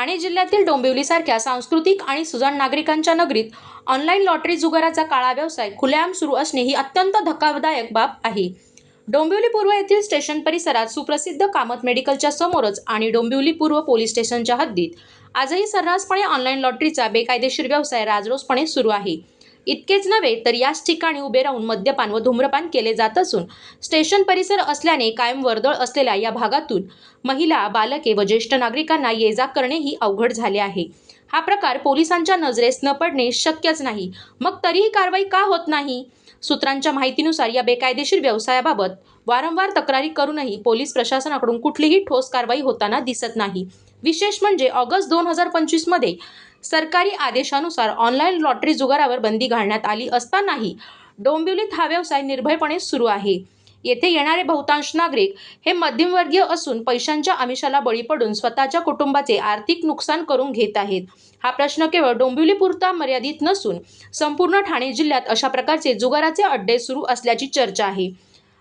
ठाणे जिल्ह्यातील डोंबिवलीसारख्या सांस्कृतिक आणि सुजाण नागरिकांच्या नगरीत ऑनलाईन लॉटरी जुगाराचा काळा व्यवसाय खुलेआम सुरू असणे ही अत्यंत धक्कादायक बाब आहे. डोंबिवली पूर्व येथील स्टेशन परिसरात सुप्रसिद्ध कामत मेडिकलच्या समोरच आणि डोंबिवली पूर्व पोलीस स्टेशनच्या हद्दीत आजही सर्रासपणे ऑनलाईन लॉटरीचा बेकायदेशीर व्यवसाय राजरोसपणे सुरू आहे. इतकेच नव्हे तर याच ठिकाणी उभे राहून मद्यपान व धूम्रपान केले जात असून स्टेशन परिसर असल्याने कायम वर्दळ असलेल्या या भागातून महिला बालके व ज्येष्ठ नागरिकांना ये जा करणेही अवघड झाले आहे. हा प्रकार पोलिसांच्या नजरेस न पडणे शक्यच नाही. मग तरीही कारवाई का होत नाही? सूत्रांच्या माहितीनुसार या बेकायदेशीर व्यवसायाबाबत वारंवार तक्रारी करूनही पोलीस प्रशासनाकडून कुठलीही ठोस कारवाई होताना दिसत नाही. विशेष म्हणजे ऑगस्ट दोन हजार पंचवीसमध्ये सरकारी आदेशानुसार ऑनलाईन लॉटरी जुगारावर बंदी घालण्यात आली असतानाही डोंबिवलीत हा व्यवसाय निर्भयपणे सुरू आहे. येथे येणारे बहुतांश नागरिक हे मध्यमवर्गीय असून पैशांच्या आमिषाला बळी पडून स्वतःच्या कुटुंबाचे आर्थिक नुकसान करून घेत आहेत. हा प्रश्न केवळ डोंबिवलीपुरता मर्यादित नसून संपूर्ण ठाणे जिल्ह्यात अशा प्रकारचे जुगाराचे अड्डे सुरू असल्याची चर्चा आहे.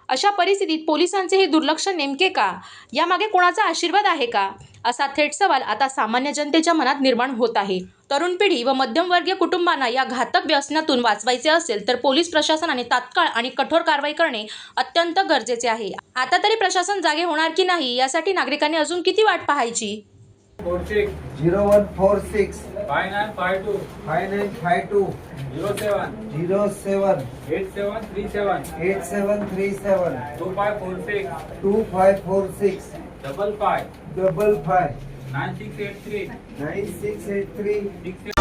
अशा परिस्थितीत पोलिसांचे हे दुर्लक्ष नेमके का? यामागे कोणाचा आशीर्वाद आहे का? असा थेट सवाल आता सामान्य जनतेच्या मनात निर्माण होत आहे. तरुण पिढी व मध्यमवर्गीय कुटुंबांना या घातक व्यसनातून वाचवायचे असेल तर पोलीस प्रशासनाने तात्काळ आणि कठोर कारवाई करणे अत्यंत गरजेचे आहे. आता तरी प्रशासन जागे होणार की नाही यासाठी नागरिकांनी अजून किती वाट पाहायची? Zero one four six. Five nine five two. Five nine five two. Zero seven. Zero seven. Eight seven three seven. Eight seven three seven. Two five four six. Two five four six. double five. Double five. Nine six eight three. Nine six eight three. Six